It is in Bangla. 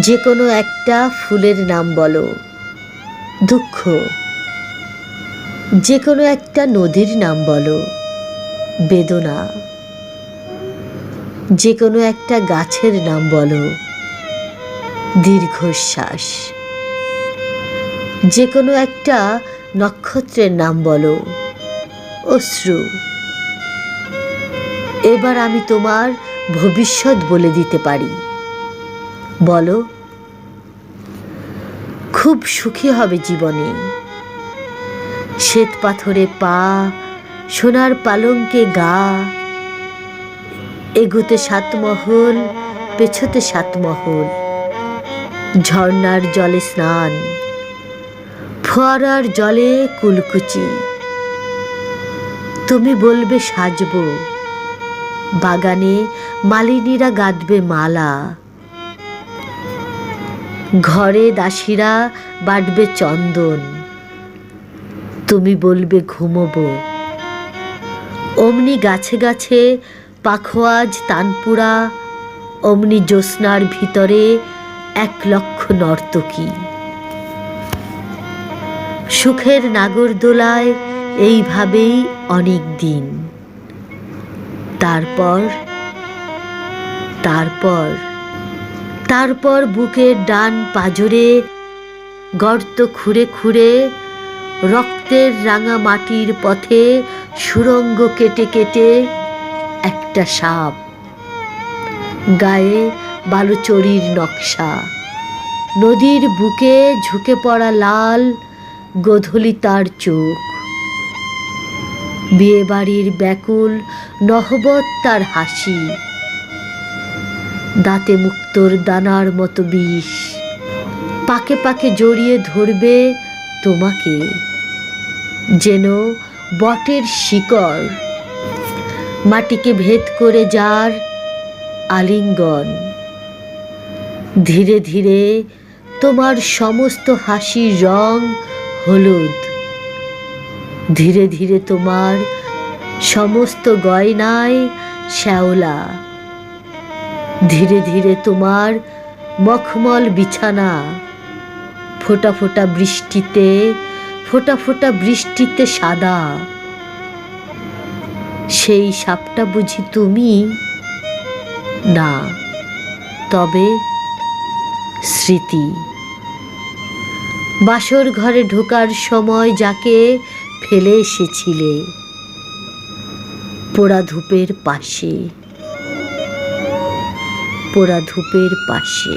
যে কোনো একটা ফুলের নাম বলো। দুঃখ। যে কোনো একটা নদীর নাম বলো। বেদনা। যে কোনো একটা গাছের নাম বলো। দীর্ঘশ্বাস। যে কোনো একটা নক্ষত্রের নাম বলো। অশ্রু। এবার আমি তোমার ভবিষ্যৎ বলে দিতে পারি। বলো, খুব সুখী হবে জীবনে। শ্বেত পাথরে পা, সোনার পালঙ্কে গা। এগুতে সাতমহল, পেছতে সাতমহল। ঝর্ণার জলে স্নান, ফোয়ারার জলে কুলকুচি। তুমি বলবে সাজবো, বাগানে মালিনীরা গাঁদবে মালা। ঘরে দাসীরা বাটবে চন্দন। তুমি বলবে, ঘুমোবো। অমনি গাছে গাছে পাখোয়াজ তানপুরা, অমনি জ্যোৎস্নার ভিতরে এক লক্ষ নর্তকী। সুখের নাগরদোলায় এইভাবেই অনেক দিন। তারপর তারপর তারপর বুকের ডান পাজরে, গর্ত খুঁড়ে খুঁড়ে, রক্তের রাঙা মাটির পথে সুরঙ্গ কেটে কেটে একটা সাপ, গায়ে বালুচরির নকশা। নদীর বুকে ঝুঁকে পড়া লাল গোধূলি তার চোখ। বিয়েবাড়ির ব্যাকুল নহবত তার হাসি। দাঁতে মুক্তর দানার মতো বিষ। পাকে পাকে জড়িয়ে ধরবে তোমাকে। যেন বটের শিকড় মাটিকে ভেদ করে যার আলিঙ্গন। ধীরে ধীরে তোমার সমস্ত হাসির রং হলুদ। ধীরে ধীরে তোমার সমস্ত গয়নায় শ্যাওলা। ধীরে ধীরে তোমার মখমল বিছানা। ফোটা ফোটা বৃষ্টিতে, ফোটা ফোটা বৃষ্টিতে সাদা। সেই সাপটা বুঝি তুমি? না, তবে স্মৃতি। বাসর ঘরে ঢোকার সময় যাকে ফেলে এসেছিলে, পোড়া ধূপের পাশে। পোড়া ধূপের পাশে।